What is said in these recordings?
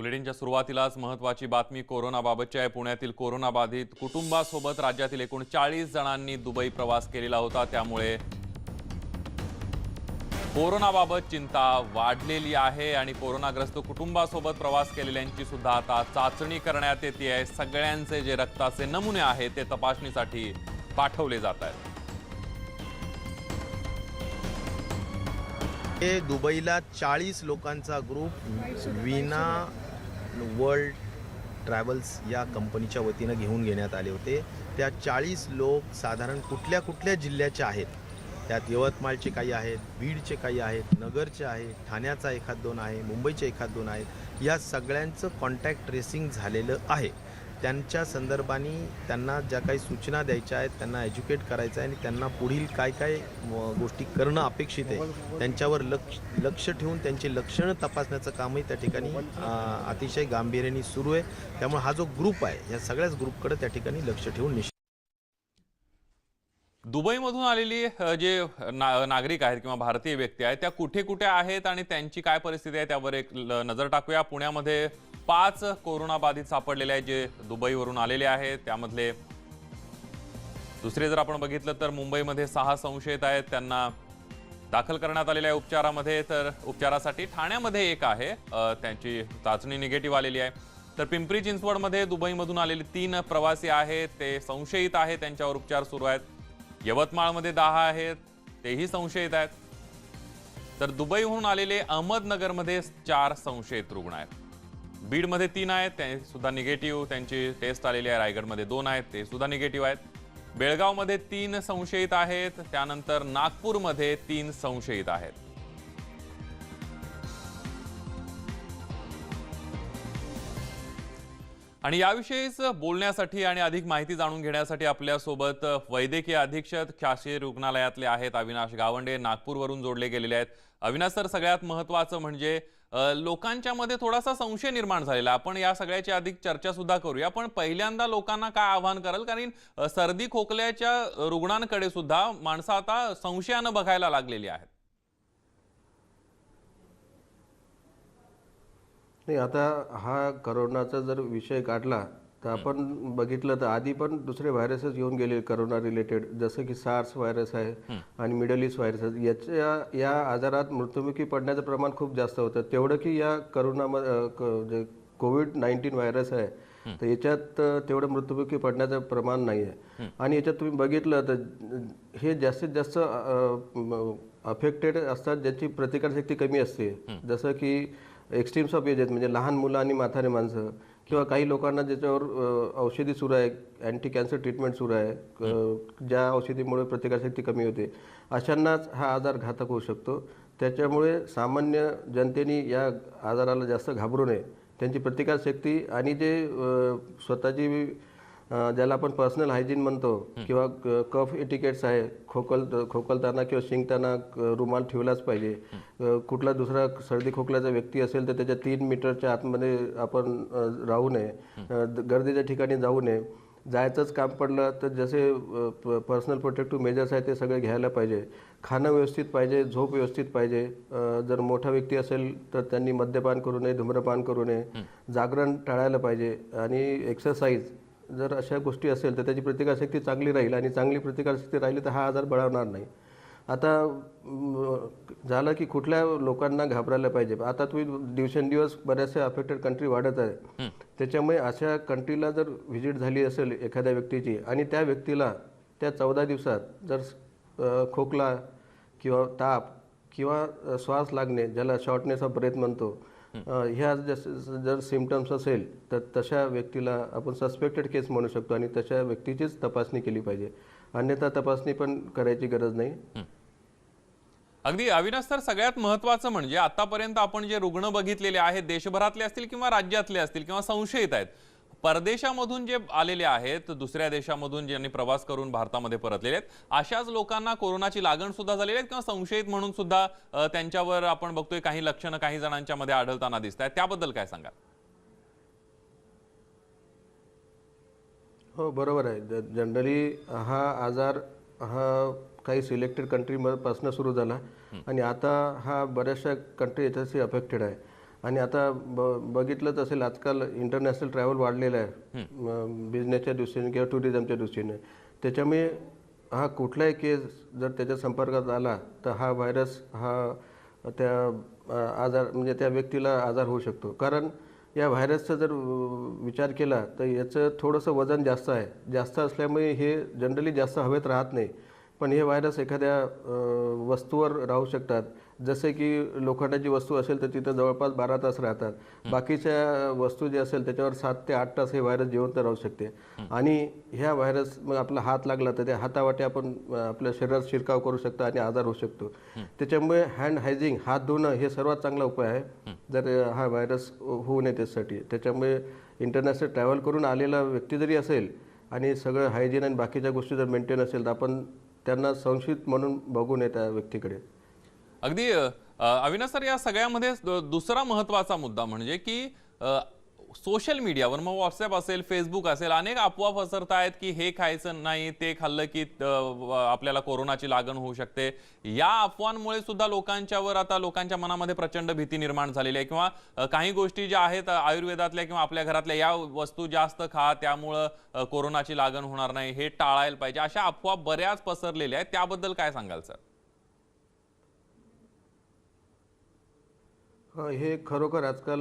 बुलेटिनच्या सुरुवातीलाच महत्वाची बातमी कोरोनाबाबतची आहे पुण्यातील कोरोनाबाधित कुटुंबासोबत राज्यातील एकूण चाळीस जणांनी दुबई प्रवास केलेला होता. त्यामुळे कोरोनाबाबत चिंता वाढलेली आहे आणि कोरोनाग्रस्त कुटुंबासोबत प्रवास केलेल्यांची सुद्धा आता चाचणी करण्यात येते आहे. सगळ्यांचे जे रक्ताचे नमुने आहेत ते तपासणीसाठी पाठवले जात आहेत. हे दुबईला चाळीस लोकांचा ग्रुप विना वर्ल्ड ट्रॅव्हल्स या कंपनीच्या वतीनं घेऊन घेण्यात आले होते. त्या चाळीस लोक साधारण कुठल्या कुठल्या जिल्ह्याचे आहेत? त्यात यवतमाळचे काही आहेत बीडचे काही आहेत नगरचे आहे ठाण्याचा एखाद दोन आहे मुंबईचे एखाद दोन आहेत. या सगळ्यांचं कॉन्टॅक्ट ट्रेसिंग झालेलं आहे. त्यांच्या संदर्भाने त्यांना ज्या काही सूचना द्यायच्या आहेत त्यांना एज्युकेट करायचं आहे आणि त्यांना पुढील काय काय गोष्टी करणं अपेक्षित आहे त्यांच्यावर लक्ष लक्ष ठेवून त्यांची लक्षणं तपासण्याचं कामही त्या ठिकाणी अतिशय गांभीर्याने सुरू आहे. त्यामुळे हा जो ग्रुप आहे या सगळ्याच ग्रुपकडे त्या ठिकाणी लक्ष ठेवून निश्चित दुबईमधून आलेली जे ना नागरिक आहेत किंवा भारतीय व्यक्ती आहेत त्या कुठे कुठे आहेत आणि त्यांची काय परिस्थिती आहे त्यावर एक नजर टाकूया. पुण्यामध्ये पाच कोरोनाबाधित सापडलेले आहेत जे दुबईवरून आलेले आहेत. त्यामधले दुसरे जर आपण बघितलं तर मुंबईमध्ये सहा संशयित आहेत. त्यांना दाखल करण्यात आलेल्या आहे उपचारामध्ये. तर उपचारासाठी ठाण्यामध्ये एक आहे. त्यांची चाचणी निगेटिव्ह आलेली आहे. तर पिंपरी चिंचवडमध्ये दुबईमधून आलेले तीन प्रवासी आहेत. ते संशयित आहेत. त्यांच्यावर उपचार सुरू आहेत. यवतमाळमध्ये दहा आहेत. तेही संशयित आहेत. तर दुबईहून आलेले अहमदनगरमध्ये चार संशयित रुग्ण आहेत. बीडमध्ये तीन आहेत ते सुद्धा निगेटिव्ह. त्यांची टेस्ट आलेली आहे रायगडमध्ये दोन आहेत ते सुद्धा निगेटिव्ह आहेत. बेळगावमध्ये तीन संशयित आहेत त्यानंतर नागपूरमध्ये तीन संशयित आहेत. आणि याविषयीच बोलण्यासाठी आणि अधिक माहिती जाणून घेण्यासाठी आपल्यासोबत वैद्यकीय अधीक्षक शासकीय रुग्णालयातले आहेत अविनाश गावंडे नागपूरवरून जोडले गेलेले आहेत. अविनाश सर सगळ्यात महत्वाचं म्हणजे लोकांच्या मध्ये थोडासा संशय निर्माण झालेला. आपण या सगळ्याची अधिक चर्चा सुद्धा करूया. पण पहिल्यांदा लोकांना काय आव्हान कराल? कारण सर्दी खोकल्याच्या रुग्णांकडे सुद्धा माणसं आता संशयानं बघायला लागलेली आहेत. नाही आता हा करोनाचा जर विषय काढला तर आपण बघितलं तर आधी पण दुसरे व्हायरसेस येऊन गेले करोना रिलेटेड जसं की सार्स व्हायरस आहे आणि मिडल ईस्ट व्हायरस. याच्या या आजारात मृत्युमुखी पडण्याचं प्रमाण खूप जास्त होतं. तेवढं की या करोनामध्ये जे कोविड नाईन्टीन व्हायरस आहे तर याच्यात तेवढं मृत्युमुखी पडण्याचं प्रमाण नाही आहे. आणि याच्यात तुम्ही बघितलं तर हे जास्तीत जास्त अफेक्टेड असतात ज्याची प्रतिकारशक्ती कमी असते. जसं की एक्स्ट्रीम्स ऑफ एजेस म्हणजे लहान मुलं आणि म्हातारे माणसं. किंवा काही लोकांना ज्याच्यावर औषधी सुरू आहे अँटी कॅन्सर ट्रीटमेंट सुरू आहे ज्या औषधीमुळे प्रतिकारशक्ती कमी होते अशांनाच हा आजार घातक होऊ शकतो. त्याच्यामुळे सामान्य जनतेने या आजाराला जास्त घाबरू नये. त्यांची प्रतिकारशक्ती आणि जे स्वतःची ज्याला आपण पर्सनल हायजीन म्हणतो किंवा कफ एटिकेट्स आहे खोकल खोकलताना किंवा शिंकताना क- रुमाल ठेवलाच पाहिजे. कुठला दुसरा सर्दी खोकल्याचा व्यक्ती असेल तर त्याच्या तीन मीटरच्या आतमध्ये आपण राहू नये. गर्दीच्या ठिकाणी जाऊ नये. जायचंच काम पडलं तर जसे पर्सनल प्रोटेक्टिव्ह मेजर्स आहेत ते सगळे घ्यायला पाहिजे. खाणं व्यवस्थित पाहिजे झोप व्यवस्थित पाहिजे. जर मोठा व्यक्ती असेल तर त्यांनी मद्यपान करू नये धूम्रपान करू नये. जागरण टाळायला पाहिजे. आणि एक्सरसाइज जर अशा गोष्टी असेल तर त्याची प्रतिकारशक्ती चांगली राहील आणि चांगली प्रतिकारशक्ती राहिली तर हा आजार बळावणार नाही. आता झालं की कुठल्या लोकांना घाबरायला पाहिजे? आता तुम्ही दिवसेंदिवस बऱ्याचशा अफेक्टेड कंट्री वाढत आहे. त्याच्यामुळे अशा कंट्रीला जर व्हिजिट झाली असेल एखाद्या व्यक्तीची आणि त्या व्यक्तीला त्या चौदा दिवसात जर खोकला किंवा ताप किंवा श्वास लागणे ज्याला शॉर्टनेस ऑफ ब्रेथ म्हणतो ह्या जस- जर सिमटम्स असेल तर तशा व्यक्तीला आपण सस्पेक्टेड केस म्हणू शकतो आणि तशा व्यक्तीचीच तपासणी केली पाहिजे. अन्यथा तपासणी पण करायची गरज नाही. अगदी अविनाश तर सगळ्यात महत्वाचं म्हणजे आतापर्यंत आपण जे रुग्ण बघितलेले आहेत देशभरातले असतील किंवा राज्यातले असतील किंवा संशयित आहेत परदेशामधून जे आलेले आहेत दुसऱ्या देशामधून ज्यांनी प्रवास करून भारतामध्ये परतलेले आहेत अशाच लोकांना कोरोनाची लागण सुद्धा झालेली आहे किंवा संशयित म्हणून सुद्धा त्यांच्यावर आपण बघतोय काही लक्षणं काही जणांच्या मध्ये आढळताना दिसत आहेत. त्याबद्दल काय सांगा हो बरोबर आहे. जनरली हा आजार हा काही सिलेक्टेड कंट्रीपासून सुरू झाला आणि आता हा बऱ्याचशा कंट्री याच्याशी अफेक्टेड आहे. आणि आता ब बघितलंच असेल आजकाल इंटरनॅशनल ट्रॅव्हल वाढलेलं आहे. बिझनेसच्या दृष्टीने किंवा टुरिझमच्या दृष्टीने. त्याच्यामुळे हा कुठलाही केस जर त्याच्या संपर्कात आला तर हा व्हायरस हा त्या आजार म्हणजे त्या व्यक्तीला आजार होऊ शकतो. कारण या व्हायरसचा जर विचार केला तर याचं थोडंसं वजन जास्त आहे. जास्त असल्यामुळे हे जनरली जास्त हवेत राहत नाही. पण हे व्हायरस एखाद्या वस्तूवर राहू शकतात. जसे की लोखंडाची वस्तू असेल तर तिथं जवळपास बारा तास राहतात. बाकीच्या वस्तू जे असेल त्याच्यावर सात ते आठ तास हे व्हायरस जिवंत राहू शकते. आणि ह्या व्हायरस मग आपला हात लागला तर त्या हातावाटे आपण आपल्या शरीरात शिरकाव करू शकतो आणि आजार होऊ शकतो. त्याच्यामुळे हँड हायझिंग हात धुणं हे सर्वात चांगला उपाय आहे. जर हा व्हायरस होऊ नये त्यासाठी. त्याच्यामुळे इंटरनॅशनल ट्रॅव्हल करून आलेला व्यक्ती जरी असेल आणि सगळं हायजीन आणि बाकीच्या गोष्टी जर मेंटेन असेल तर आपण त्यांना संशयित म्हणून बघू नये त्या व्यक्तीकडे. अगदी अविनाश सर या सगळ्यामध्ये दुसरा महत्त्वाचा मुद्दा म्हणजे की सोशल मीडियावर मग व्हॉट्सअप असेल फेसबुक असेल अनेक अफवा पसरत आहेत की हे खायचं नाही ते खाल्लं की आपल्याला कोरोनाची लागण होऊ शकते. या अफवांमुळे सुद्धा लोकांच्यावर आता लोकांच्या मनामध्ये प्रचंड भीती निर्माण झालेली आहे. किंवा काही गोष्टी ज्या आहेत आयुर्वेदातल्या किंवा आपल्या घरातल्या या वस्तू जास्त खा त्यामुळं कोरोनाची लागण होणार नाही हे टाळायला पाहिजे. अशा अफवा बऱ्याच पसरलेल्या आहेत. त्याबद्दल काय सांगाल सर? हा, हे खरोखर आजकाल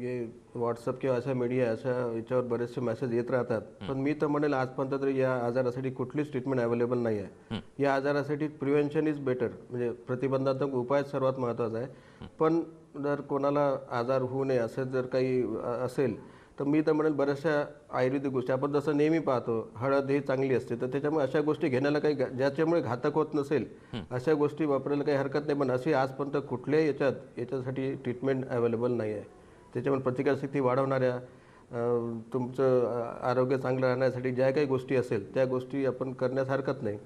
हे व्हॉट्सअप किंवा अशा मीडिया अशा याच्यावर बरेचसे मेसेज येत राहतात पण मी तर म्हणेल आजपर्यंत तरी या आजारासाठी कुठलीच ट्रीटमेंट अवेलेबल नाही आहे या आजारासाठी प्रिव्हेन्शन इज बेटर म्हणजे प्रतिबंधात्मक उपाय सर्वात महत्त्वाचा आहे। पण जर कोणाला आजार होऊ नये असं जर काही असेल तर मी तर म्हणेल बऱ्याचशा आयुर्वेदिक गोष्टी. आपण जसं नेहमी पाहतो हळद ही चांगली असते तर त्याच्यामुळे अशा गोष्टी घेण्याला काही ज्याच्यामुळे घातक होत नसेल अशा गोष्टी वापरायला काही हरकत नाही. पण अशी आजपर्यंत कुठल्याही याच्यात याच्यासाठी ट्रीटमेंट अवेलेबल नाही आहे त्याच्यामुळे प्रतिकारशक्ती वाढवणाऱ्या तुमचं आरोग्य चांगलं राहण्यासाठी ज्या काही गोष्टी असेल त्या गोष्टी आपण करण्यास हरकत नाही.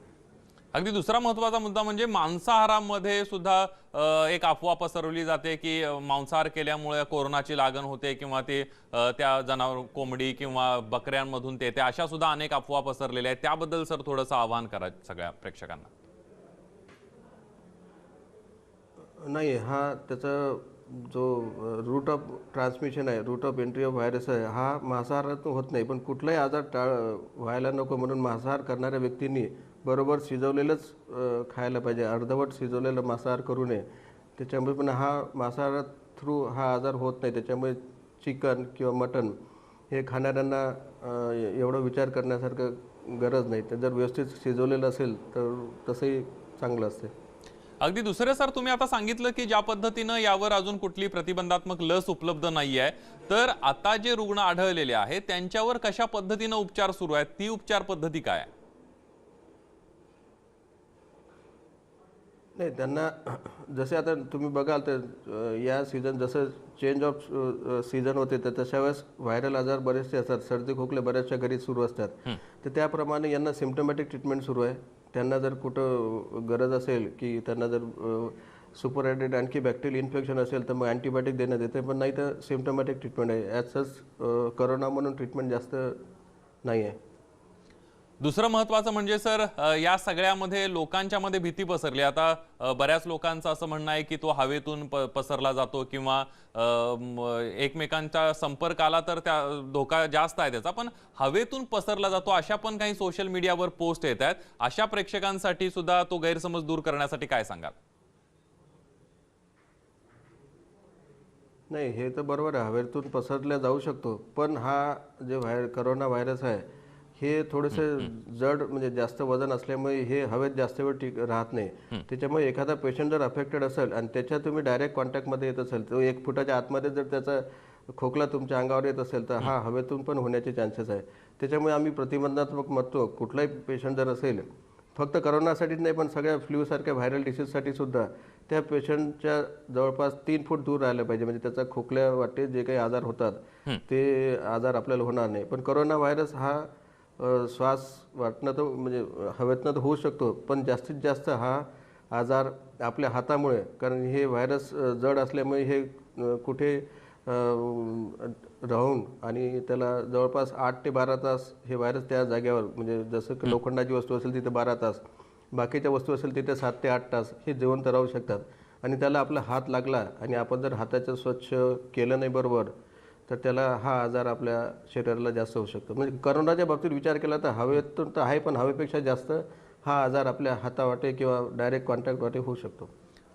अगदी दुसरा महत्त्वाचा मुद्दा म्हणजे मांसाहारामध्ये सुद्धा एक अफवा पसरवली जाते की मांसाहार केल्यामुळे कोरोनाची लागण होते किंवा ते त्या जनावर कोंबडी किंवा बकऱ्यांमधून ते ते अशा सुद्धा अनेक अफवा पसरलेल्या आहेत. त्याबद्दल सर थोडंसं आवाहन करा सगळ्या प्रेक्षकांना. नाही हा त्याचा जो रूट ऑफ ट्रान्समिशन आहे route of entry of virus आहे हा मांसाहारातून होत नाही. पण कुठलाही आजार टाळ व्हायला नको म्हणून मांसाहार करणाऱ्या व्यक्तींनी बरोबर शिजवलेलंच खायला पाहिजे. अर्धवट शिजवलेलं मांसाहार करू नये. त्याच्यामुळे पण हा मांसाहार थ्रू हा आजार होत नाही. त्याच्यामुळे चिकन किंवा मटन हे खाणाऱ्यांना एवढं विचार करण्यासारखं गरज नाही. तर जर व्यवस्थित शिजवलेलं असेल तर तसंही चांगलं असते अगदी दुसरं सर तुम्ही आता सांगितलं की ज्या पद्धतीनं यावर अजून कुठली प्रतिबंधात्मक लस उपलब्ध नाही आहे. तर आता जे रुग्ण आढळलेले आहेत त्यांच्यावर कशा पद्धतीनं उपचार सुरू आहेत? ती उपचार पद्धती काय आहे? नाही त्यांना जसे आता तुम्ही बघाल तर या सीझन जसं चेंज ऑफ सीझन होते तर तशा वेळेस व्हायरल आजार बरेचसे असतात. सर्दी खोकले बऱ्याचशा घरी सुरू असतात. तर त्याप्रमाणे यांना सिम्टमॅटिक ट्रीटमेंट सुरू आहे. त्यांना जर कुठं गरज असेल की त्यांना जर सुपर ॲडेड आणखी बॅक्टेरियल इन्फेक्शन असेल तर मग अँटीबायोटिक देण्यात येते पण नाही तर सिम्टमॅटिक ट्रीटमेंट आहे. ॲज सच करोना म्हणून ट्रीटमेंट जास्त नाही आहे. दुसरं महत्वाचं म्हणजे सर या सगळ्यामध्ये लोकांच्या मध्ये भीती पसरली. आता बऱ्याच लोकांचं असं म्हणणं आहे की तो हवेतून प- पसरला जातो किंवा एकमेकांच्या एकमेकांचा संपर्क आला तर त्या धोका जास्त आहे त्याचा. पण हवेतून पसरला जातो अशा पण काही सोशल मीडियावर पोस्ट येत आहेत. अशा प्रेक्षकांसाठी सुद्धा तो गैरसमज दूर करण्यासाठी काय सांगाल? नाही हे तर बरोबर आहे. हवेतून पसरल्या जाऊ शकतो. पण हा जे व्हायर करोना व्हायरस आहे हे थोडेसे जड म्हणजे जास्त वजन असल्यामुळे हे हवेत जास्त वेळ टिक राहत नाही. त्याच्यामुळे एखादा पेशंट जर अफेक्टेड असेल आणि त्याच्या तुम्ही डायरेक्ट कॉन्टॅक्टमध्ये येत असेल तो एक फुटाच्या आतमध्ये जर त्याचा खोकला तुमच्या अंगावर येत असेल तर हा हवेतून पण होण्याचे चान्सेस आहे. त्याच्यामुळे आम्ही प्रतिबंधात्मक म्हणतो कुठलाही पेशंट जर असेल फक्त करोनासाठीच नाही पण सगळ्या फ्ल्यूसारख्या व्हायरल डिसीजसाठी सुद्धा त्या पेशंटच्या जवळपास तीन फूट दूर राहायला पाहिजे. म्हणजे त्याचा खोकल्या वाटे जे काही आजार होतात ते आजार आपल्याला होणार नाही. पण करोना व्हायरस हा श्वास वाटणं तर म्हणजे हवेतनं तर होऊ शकतो पण जास्तीत जास्त हा आजार आपल्या हातामुळे कारण हे व्हायरस जड असल्यामुळे हे कुठे राहून आणि त्याला जवळपास आठ ते बारा तास हे व्हायरस त्या जागेवर म्हणजे जसं की लोखंडाची वस्तू असेल तिथे बारा तास बाकीच्या वस्तू असेल तिथे सात ते आठ तास हे जिवंत राहू शकतात. आणि त्याला आपला हात लागला आणि आपण जर हाताचं स्वच्छ केलं नाही बरोबर तर त्याला हा आजार आपल्या शरीराला जास्त होऊ शकतो. म्हणजे करोनाच्या बाबतीत विचार केला तर हवेतून तर आहे पण हवेपेक्षा जास्त हा आजार आपल्या हातावाटे किंवा डायरेक्ट कॉन्टॅक्टवाटे होऊ शकतो.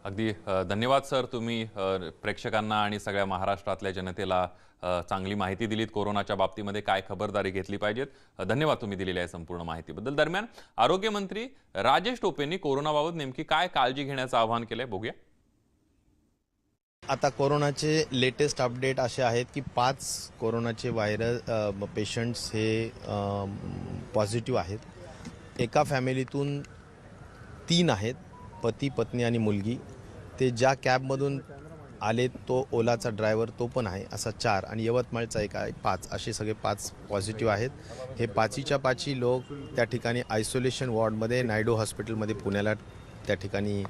अगदी धन्यवाद सर तुम्ही प्रेक्षकांना आणि सगळ्या महाराष्ट्रातल्या जनतेला चांगली माहिती दिलीत. कोरोनाच्या बाबतीमध्ये काय खबरदारी घेतली पाहिजेत. धन्यवाद तुम्ही दिलेल्या या संपूर्ण माहितीबद्दल. दरम्यान आरोग्यमंत्री राजेश टोपेंनी कोरोनाबाबत नेमकी काय काळजी घेण्याचं आवाहन केलंय? बघूया. आता कोरोनाचे लेटेस्ट अपडेट असे आहेत की पाच कोरोनाचे व्हायरल पेशंट्स हे पॉझिटिव्ह आहेत. एका फॅमिलीतून तीन आहेत पती पत्नी आणि मुलगी. ते ज्या कॅबमधून आले तो ओलाचा ड्रायव्हर तो पण आहे असा चार. आणि यवतमाळचा एक आहे पाच. असे सगळे पाच पॉझिटिव्ह आहेत. हे पाचीच्या पाची लोक त्या ठिकाणी आयसोलेशन वॉर्डमध्ये नायडू हॉस्पिटलमध्ये पुण्याला त्या ठिकाणी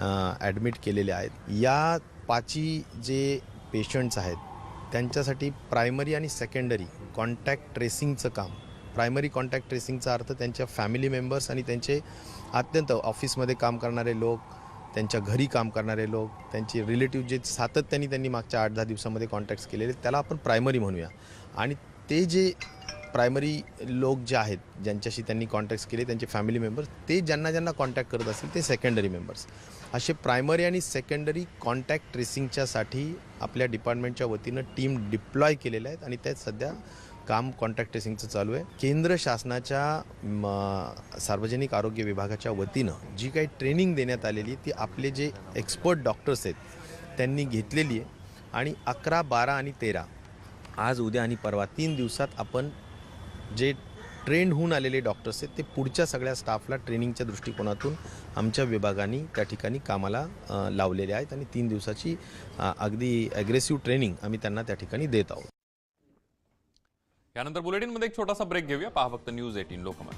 ॲडमिट केलेले आहेत. या पाची जे पेशंट्स आहेत त्यांच्यासाठी प्रायमरी आणि सेकंडरी कॉन्टॅक्ट ट्रेसिंगचं काम. प्रायमरी कॉन्टॅक्ट ट्रेसिंगचा अर्थ त्यांच्या फॅमिली मेंबर्स आणि त्यांचे अत्यंत ऑफिसमध्ये काम करणारे लोक त्यांच्या घरी काम करणारे लोक त्यांचे रिलेटिव्ह जे सातत्याने त्यांनी मागच्या आठ दहा दिवसामध्ये कॉन्टॅक्ट्स केलेले त्याला आपण प्रायमरी म्हणूया. आणि ते जे प्रायमरी लोक जे आहेत ज्यांच्याशी त्यांनी कॉन्टॅक्ट केले त्यांचे फॅमिली मेंबर्स ते ज्यांना ज्यांना कॉन्टॅक्ट करत असतील ते सेकंडरी मेंबर्स असे प्रायमरी आणि सेकंडरी कॉन्टॅक्ट ट्रेसिंगच्यासाठी आपल्या डिपार्टमेंटच्या वतीनं टीम डिप्लॉय केलेल्या आहेत आणि त्यात सध्या काम कॉन्टॅक्ट ट्रेसिंगचं चालू आहे. केंद्र शासनाच्या म, सार्वजनिक आरोग्य विभागाच्या वतीनं जी काही ट्रेनिंग देण्यात आलेली ती आपले जे एक्सपर्ट डॉक्टर्स आहेत त्यांनी घेतलेली आहे. आणि अकरा बारा आणि तेरा आज उद्या आणि परवा तीन दिवसात आपण जे ट्रेंड होऊन आलेले डॉक्टर्स आहेत ते पुढच्या सगळ्या स्टाफला ट्रेनिंगच्या दृष्टिकोनातून आमच्या विभागाने त्या ठिकाणी कामाला लावलेले आहेत आणि तीन दिवसाची अगदी ॲग्रेसिव्ह ट्रेनिंग आम्ही त्यांना त्या ठिकाणी देत आहोत. यानंतर बुलेटिनमध्ये एक छोटासा ब्रेक घेऊया. पहा फक्त न्यूज एटीन लोकमत.